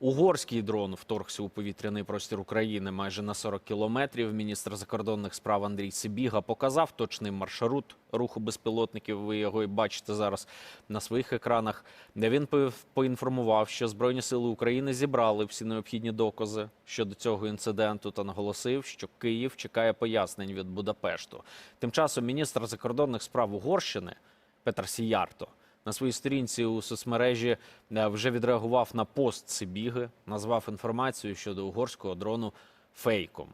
Угорський дрон вторгся у повітряний простір України майже на 40 кілометрів. Міністр закордонних справ Андрій Сибіга показав точний маршрут руху безпілотників. Ви його і бачите зараз на своїх екранах. Де він поінформував, що Збройні сили України зібрали всі необхідні докази щодо цього інциденту та наголосив, що Київ чекає пояснень від Будапешту. Тим часом міністр закордонних справ Угорщини Петр Сіярто на своїй сторінці у соцмережі е, вже відреагував на пост Сибіги, назвав інформацію щодо угорського дрону фейком.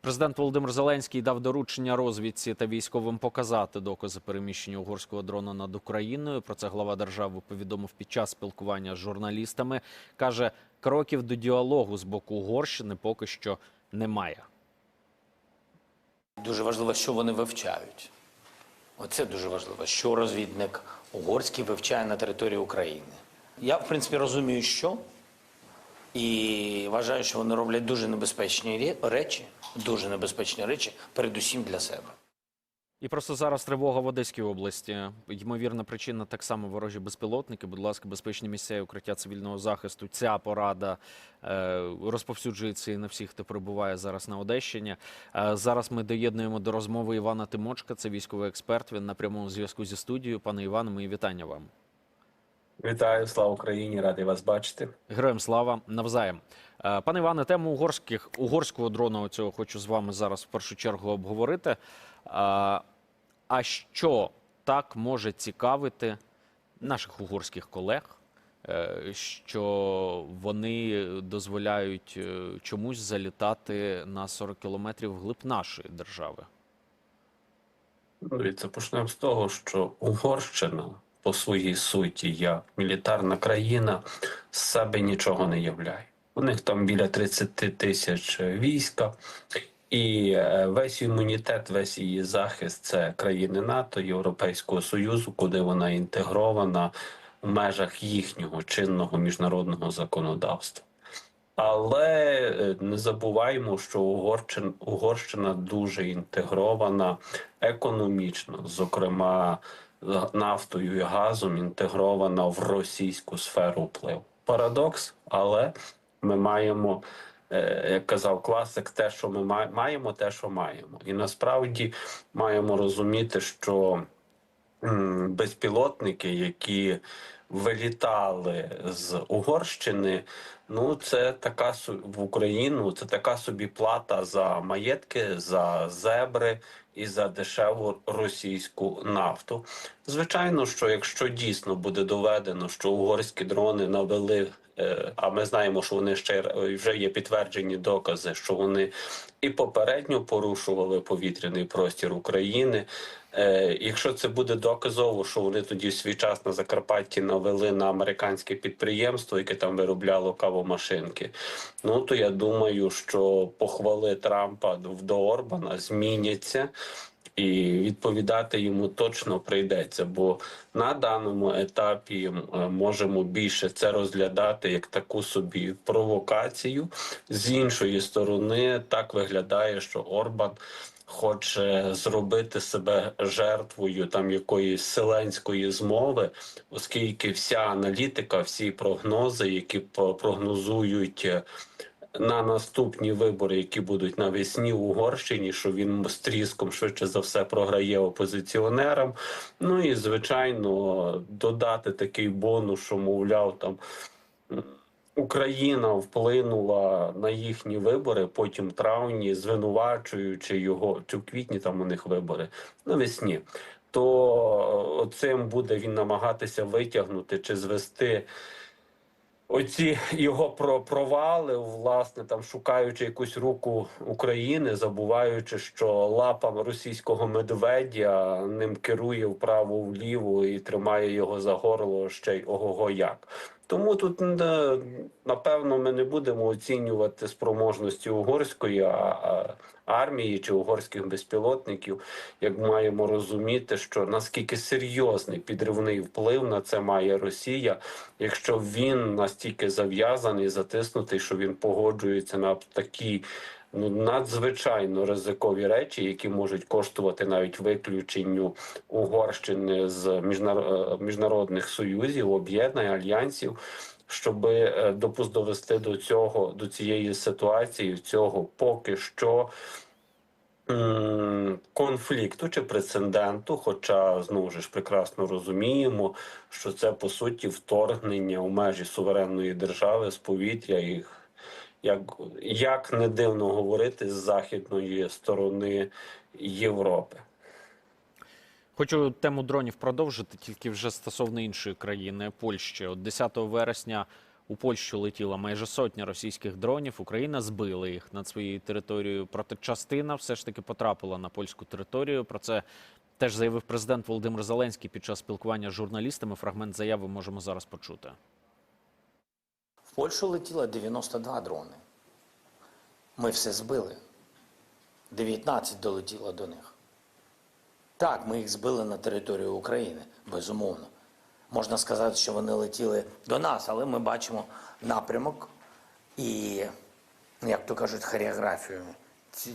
Президент Володимир Зеленський дав доручення розвідці та військовим показати докази переміщення угорського дрона над Україною. Про це глава держави повідомив під час спілкування з журналістами. каже, кроків до діалогу з боку Угорщини поки що немає. Дуже важливо, що вони вивчають. Оце дуже важливо, що розвідник угорський вивчає на території України. Я, в принципі, розумію, що. І вважаю, що вони роблять дуже небезпечні речі, дуже небезпечні речі, передусім для себе. І просто зараз тривога в Одеській області. Ймовірна причина так само ворожі безпілотники. Будь ласка, безпечні місця і укриття цивільного захисту. Ця порада е, розповсюджується і на всіх, хто перебуває зараз на Одещині. Е, зараз ми доєднуємо до розмови Івана Тимочка. Це військовий експерт. Він на прямому зв'язку зі студією. Пане Іване, мої вітання вам. Вітаю, слава Україні, радий вас бачити. Героям слава навзаєм. Е, Пане Іване, тему угорських угорського дрона цього хочу з вами зараз в першу чергу обговорити. А, що так може цікавити наших угорських колег, е, що вони дозволяють е, чомусь залітати на 40 кілометрів вглиб нашої держави? Дивіться, почнемо з того, що Угорщина по своїй суті, як мілітарна країна, з себе нічого не являє. У них там біля 30 тисяч війська, і е, весь імунітет, весь її захист це країни НАТО, Європейського Союзу, куди вона інтегрована в межах їхнього чинного міжнародного законодавства. Але е, не забуваємо, що Угорщина, Угорщина дуже інтегрована економічно, зокрема з нафтою і газом, інтегрована в російську сферу впливу. Парадокс, але ми маємо, е, як казав класик, те, що ми маємо, те, що маємо. І насправді маємо розуміти, що безпілотники, які вилітали з Угорщини, ну це така в Україну, це така собі плата за маєтки, за зебри і за дешеву російську нафту. Звичайно, що якщо дійсно буде доведено, що угорські дрони навели. Е, А ми знаємо, що вони ще вже є підтверджені докази, що вони і попередньо порушували повітряний простір України. Е, якщо це буде доказово, що вони тоді в свій час на Закарпатті навели на американське підприємство, яке там виробляло кавомашинки, ну то я думаю, що похвали Трампа до Орбана зміняться. І відповідати йому точно прийдеться, бо на даному етапі е, можемо більше це розглядати як таку собі провокацію. З іншої сторони, так виглядає, що Орбан хоче зробити себе жертвою там якоїсь селенської змови, оскільки вся аналітика, всі прогнози, які прогнозують. е, На наступні вибори, які будуть навесні в Угорщині, що він з тріском швидше за все програє опозиціонерам. Ну і звичайно додати такий бонус, що мовляв там. Україна вплинула на їхні вибори потім в травні, звинувачуючи його чи в квітні там у них вибори навесні. То е, цим буде він намагатися витягнути чи звести оці його про провали, власне, там шукаючи якусь руку України, забуваючи, що лапа російського медведя ним керує вправо вліво і тримає його за горло ще й ого-го як. Тому тут напевно ми не будемо оцінювати спроможності угорської армії чи угорських безпілотників, як маємо розуміти, що наскільки серйозний підривний вплив на це має Росія, якщо він настільки зав'язаний, затиснутий, що він погоджується на такі. Ну, надзвичайно ризикові речі, які можуть коштувати навіть виключенню Угорщини з е, міжнародних союзів, об'єднань, альянсів, щоб допус довести до цього до цієї ситуації, цього поки що конфлікту чи прецеденту. Хоча знову ж прекрасно розуміємо, що це по суті вторгнення у межі суверенної держави з повітря і як, як не дивно говорити з західної сторони Європи. Хочу тему дронів продовжити, тільки вже стосовно іншої країни Польщі. От 10 вересня у Польщу летіла майже сотня російських дронів. Україна збила їх над своєю територією. Проте частина все ж таки потрапила на польську територію. Про це теж заявив президент Володимир Зеленський під час спілкування з журналістами. Фрагмент заяви можемо зараз почути. В Польщу летіло 92 дрони. Ми все збили. 19 долетіло до них. Так, ми їх збили на територію України, безумовно. Можна сказати, що вони летіли до нас, але ми бачимо напрямок і, як то кажуть, хореографію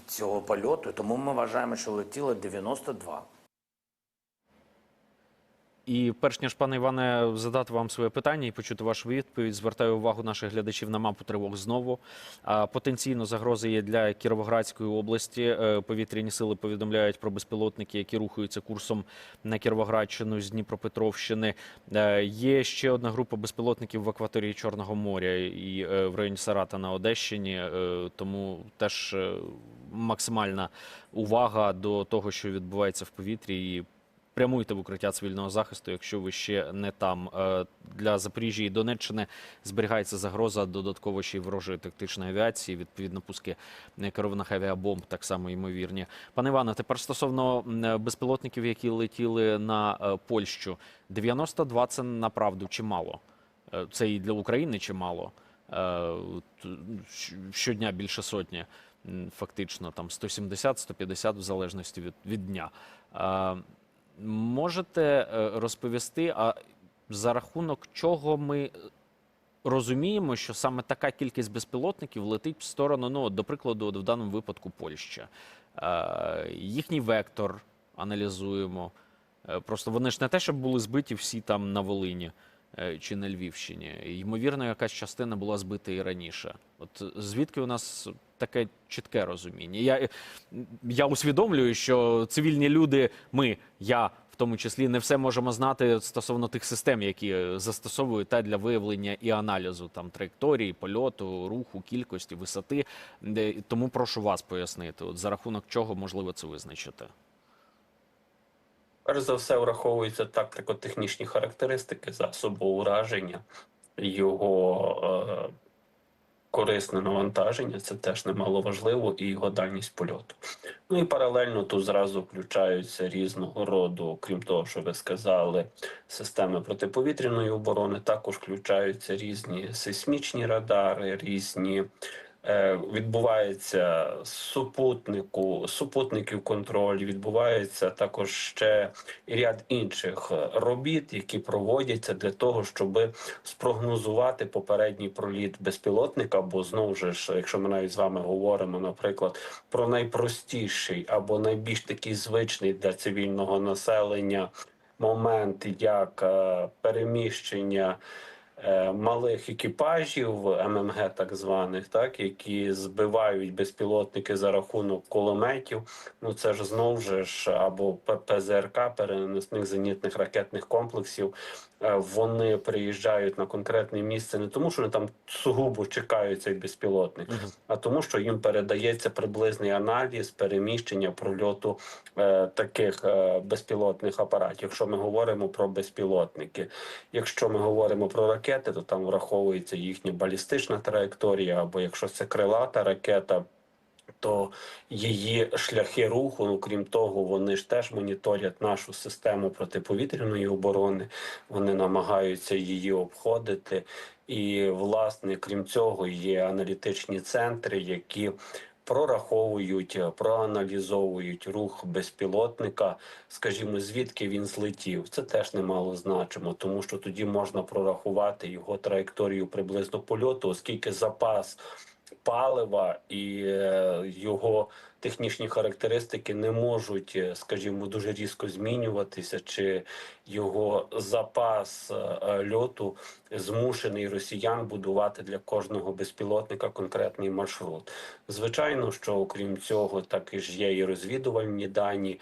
цього польоту. Тому ми вважаємо, що летіло 92. І перш ніж пане Іване задати вам своє питання і почути вашу відповідь, звертаю увагу наших глядачів на мапу тривог знову. Потенційно загрози є для Кіровоградської області. Е, Повітряні сили повідомляють про безпілотники, які рухаються курсом на Кіровоградщину з Дніпропетровщини. Е, Є ще одна група безпілотників в акваторії Чорного моря і е, в районі Сарата на Одещині. Тому теж максимальна увага до того, що відбувається в повітрі, і прямуйте в укриття цивільного захисту, якщо ви ще не там. Е, Для Запоріжжя і Донеччини зберігається загроза додатково ще й ворожої тактичної авіації. Відповідно, пуски е, керованих авіабомб так само ймовірні. Пане Іване, тепер стосовно безпілотників, які летіли на е, Польщу, 92 – це направду чимало. Е, Це і для України чимало. Е, Щодня більше сотні. Фактично там 170-150 в залежності від, від дня. Можете е, розповісти, а за рахунок чого ми розуміємо, що саме така кількість безпілотників летить в сторону, ну, до прикладу, в даному випадку Польща. Е, їхній вектор аналізуємо. Е, Просто вони ж не те, щоб були збиті всі там на Волині чи на Львівщині. Ймовірно, якась частина була збита і раніше. От звідки у нас таке чітке розуміння? Я, я усвідомлюю, що цивільні люди, ми, я в тому числі, не все можемо знати стосовно тих систем, які е, застосовують та для виявлення і аналізу там траєкторії, польоту, руху, кількості, висоти. Тому прошу вас пояснити, от за рахунок чого можливо це визначити. Перш за все, враховуються тактико-технічні характеристики засобу ураження, його е, корисне навантаження, це теж немало важливо, і його дальність польоту. Ну і паралельно тут зразу включаються різного роду, крім того, що ви сказали, системи протиповітряної оборони, також включаються різні сейсмічні радари, різні. Е, Відбувається супутнику, супутників контроль, відбувається також ще ряд інших е, робіт, які проводяться для того, щоб спрогнозувати попередній проліт безпілотника. Бо знову ж, якщо ми навіть з вами говоримо, наприклад, про найпростіший або найбільш такий звичний для цивільного населення момент, як е, переміщення. Е, Малих екіпажів ММГ, так званих, так які збивають безпілотники за рахунок кулеметів. Ну це ж знову ж або П- ПЗРК, переносних зенітних ракетних комплексів. Е, Вони приїжджають на конкретне місце не тому, що вони там сугубо чекають цей безпілотник, а тому, що їм передається приблизний аналіз переміщення прольоту е, таких е, безпілотних апаратів. Якщо ми говоримо про безпілотники, якщо ми говоримо про ракети, то там враховується їхня балістична траєкторія, або якщо це крилата ракета. То її шляхи руху, ну крім того, вони ж теж моніторять нашу систему протиповітряної оборони. Вони намагаються її обходити. І, власне, крім цього, є аналітичні центри, які прораховують, проаналізовують рух безпілотника, скажімо, звідки він злетів. Це теж немало значимо, тому що тоді можна прорахувати його траєкторію приблизно польоту, оскільки запас палива і е, його технічні характеристики не можуть, е, скажімо, дуже різко змінюватися, чи його запас е, льоту змушений росіян будувати для кожного безпілотника конкретний маршрут. Звичайно, що окрім цього, також є і розвідувальні дані,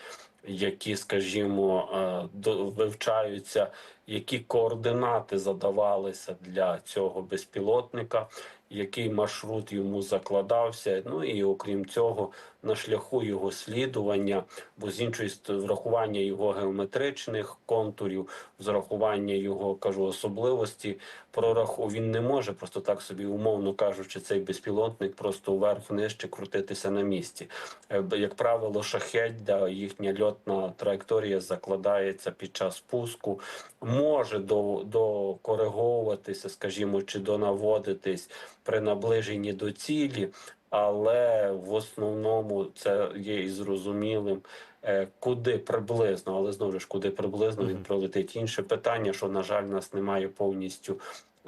які, скажімо, вивчаються, які координати задавалися для цього безпілотника, який маршрут йому закладався. Ну і окрім цього, на шляху його слідування, бо з іншої врахування його геометричних контурів, з врахування його кажу особливості, прораху він не може просто так собі, умовно кажучи, цей безпілотник просто вверх-вниз чи крутитися на місці. Е, Як правило, шахет, да, їхня льотна траєкторія закладається під час пуску, може до, докориговуватися, скажімо, чи донаводитись при наближенні до цілі, але в основному це є і зрозумілим. е, Куди приблизно, але знову ж куди приблизно він пролетить. Інше питання, що на жаль, у нас немає повністю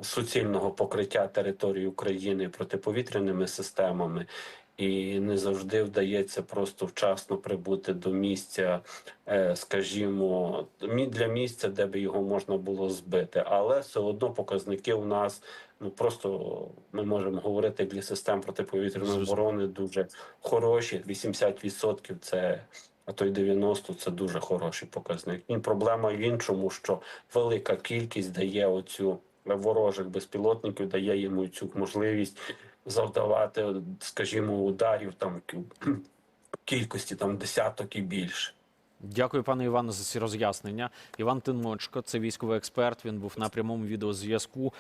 суцільного покриття території України протиповітряними системами, і не завжди вдається просто вчасно прибути до місця, е, скажімо, для місця, де би його можна було збити. Але все одно показники у нас ну просто ми можемо говорити для систем протиповітряної оборони дуже хороші. 80% це. А то й 90 це дуже хороший показник. І проблема в іншому, що велика кількість дає оцю ворожих безпілотників, дає йому цю можливість завдавати, скажімо, ударів там кількості там десяток і більше. Дякую, пане Івану, за ці роз'яснення. Іван Тимочко, це військовий експерт. Він був на прямому відеозв'язку.